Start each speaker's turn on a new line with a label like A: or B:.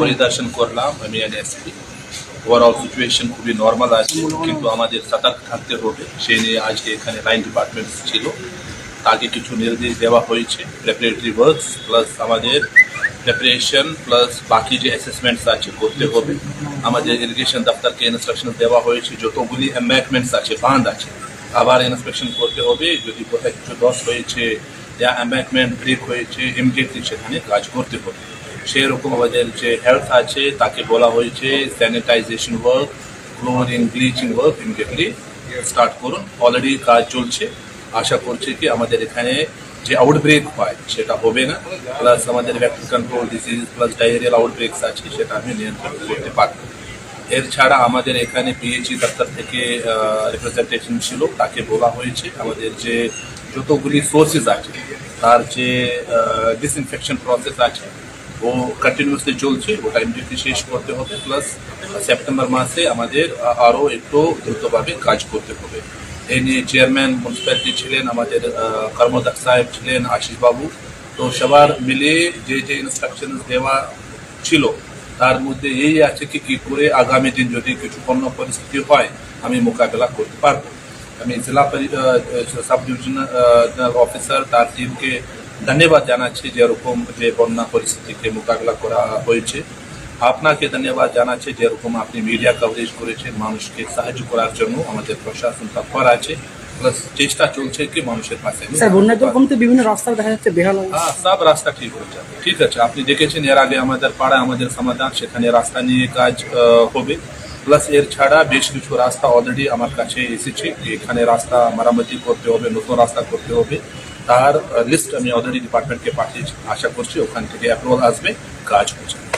A: পরিদর্শন করলাম, আমি এনএসপি ওভারঅল সিচুয়েশন খুবই নর্মাল আছে কিন্তু আমাদের সতর্ক থাকতে হবে। সেই নিয়ে আজকে এখানে লাইন ডিপার্টমেন্ট ছিল। তাকে কিছু নির্দেশ দেওয়া হয়েছে। প্রেপারেটরি ওয়ার্কস প্লাস আমাদের প্রিপারেশন প্লাস বাকি যে অ্যাসেসমেন্টস আছে করতে হবে। আমাদের ইরিগেশন দপ্তরকে ইনস্ট্রাকশন দেওয়া হয়েছে। যতগুলি এম্ব্যাকমেন্টস আছে বাঁধ আছে, আবার ইন্সপেকশন করতে হবে। যদি কোথায় কিছু লস হয়েছে, যা এম্ব্যাকমেন্ট ব্রেক হয়েছে ইমিডিয়েটলি সেখানে কাজ করতে হবে। সেই রকম আমাদের যে হেলথ আছে, তাকে বলা হয়েছে sanitisation work chlorine bleaching work immediately start করুন। অলরেডি কাজ চলছে। আশা করছি কি আমাদের এখানে যে আউটব্রেক হয়, সেটা হবে না। প্লাস আমাদের vaccine control disease plus diarrhoeal outbreaks আছে, সেটা আমি নিয়ন্ত্রণ করতে পারব। এর ছাড়া আমাদের এখানে পিএইচই দপ্তর থেকে রিপ্রেজেন্টেশন ছিল, তাকে বলা হয়েছে। আমাদের যে যতগুলি সোর্সেস আছে, তার যে ডিসইনফেকশন প্রসেস আছে ও কন্টিনিউসলি চলছে ওটা ইমিডিয়েটলি শেষ করতে হবে প্লাস সেপ্টেম্বর মাসে আমাদের আরও একটু দ্রুতভাবে কাজ করতে হবে। এই নিয়ে চেয়ারম্যান মিউনিসিপ্যালিটি ছিলেন আমাদের আহ, কর্মদার সাহেব ছিলেন আশিস বাবু। তো সবার মিলে যে যে ইনস্ট্রাকশন দেওয়া ছিল তার মধ্যে এই আছে কি কি করে আগামী দিন যদি কিছু অন্য পরিস্থিতি হয় আমি মোকাবেলা করতে পারব। আমি জেলা সাব ডিভিশনাল অফিসার তার টিমকে ধন্যবাদ জানাচ্ছি যেরকম যে বন্যা পরিস্থিতিকে মোকাবিলা করা হয়েছে। আপনাকে ধন্যবাদ জানাচ্ছি যেরকম আপনি মিডিয়া কভারেজ করেছেন মানুষকে সাহায্য করার জন্য। আমাদের প্রশাসন তৎপর আছে। প্লাস চেষ্টা চলছে কি মানুষের পাশে।
B: বিভিন্ন রাস্তা দেখা যাচ্ছে বেহাল
A: হ্যাঁ সব রাস্তা ঠিক হয়ে যাবে। ঠিক আছে আপনি দেখেছেন এর আগে আমাদের পাড়া আমাদের সমাধান সেখানে রাস্তা নিয়ে কাজ হবে। প্লাস এর ছাড়া বেশ কিছু রাস্তা অলরেডি আমার কাছে এসেছে। এখানে রাস্তা মেরামতি করতে হবে নতুন রাস্তা করতে হবে। তার লিস্ট আমি অলরেডি ডিপার্টমেন্টকে পাঠিয়েছি। আশা করছি ওখান থেকে অ্যাপ্রুভাল আসবে কাজ হচ্ছে